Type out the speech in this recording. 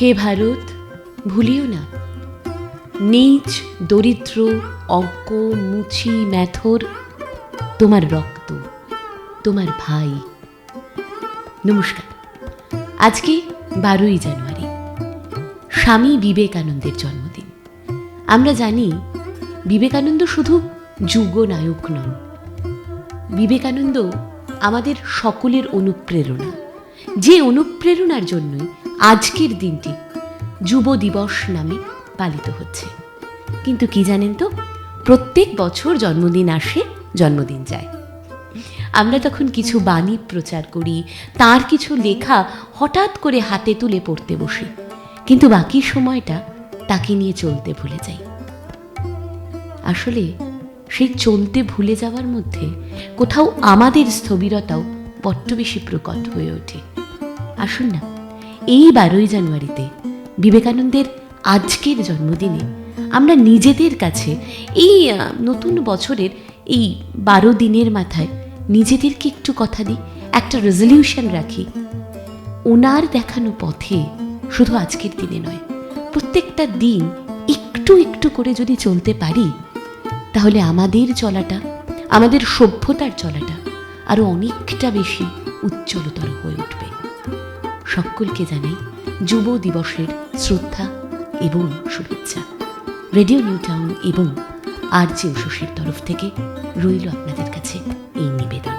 হে ভারত, ভুলিও না। নীচ দরিদ্র অজ্ঞ মুচি, ম্যাথর, তোমার রক্ত, তোমার ভাই। নমস্কার। আজকে বারোই জানুয়ারি, স্বামী বিবেকানন্দের জন্মদিন। আমরা জানি, বিবেকানন্দ শুধু যুগনায়ক নন। বিবেকানন্দ আমাদের সকলের অনুপ্রেরণা। যে অনুপ্রেরণার জন্যই আজকের দিনটি যুব দিবস নামে পালিত হচ্ছে। কিন্তু কি জানেন তো, প্রত্যেক বছর জন্মদিন আসে, জন্মদিন যায়। আমরা তখন কিছু বাণী প্রচার করি, তার কিছু লেখা হঠাৎ করে হাতে তুলে পড়তে বসি। কিন্তু বাকি সময়টা তাকে নিয়ে চলতে ভুলে যাই। আসলে সেই চলতে ভুলে যাওয়ার মধ্যে কোথাও আমাদের স্থবিরতাও বড্ড বেশি প্রকট হয়ে ওঠে। আসুন না, এই বারোই জানুয়ারিতে বিবেকানন্দের আজকের জন্মদিনে আমরা নিজেদের কাছে এই নতুন বছরের এই বারো দিনের মাথায় নিজেদেরকে একটু কথা দিই, একটা রেজলিউশন রাখি। ওনার দেখানো পথে শুধু আজকের দিনে নয়, প্রত্যেকটা দিন একটু একটু করে যদি চলতে পারি, তাহলে আমাদের চলাটা, আমাদের সভ্যতার চলাটা আরও অনেকটা বেশি উজ্জ্বলতর হয়ে উঠবে। সকলকে জানাই যুব দিবসের শ্রদ্ধা এবং শুভেচ্ছা। রেডিও নিউ টাউন এবং আর জি তরফ থেকে রইল আপনাদের কাছে এই নিবেদন।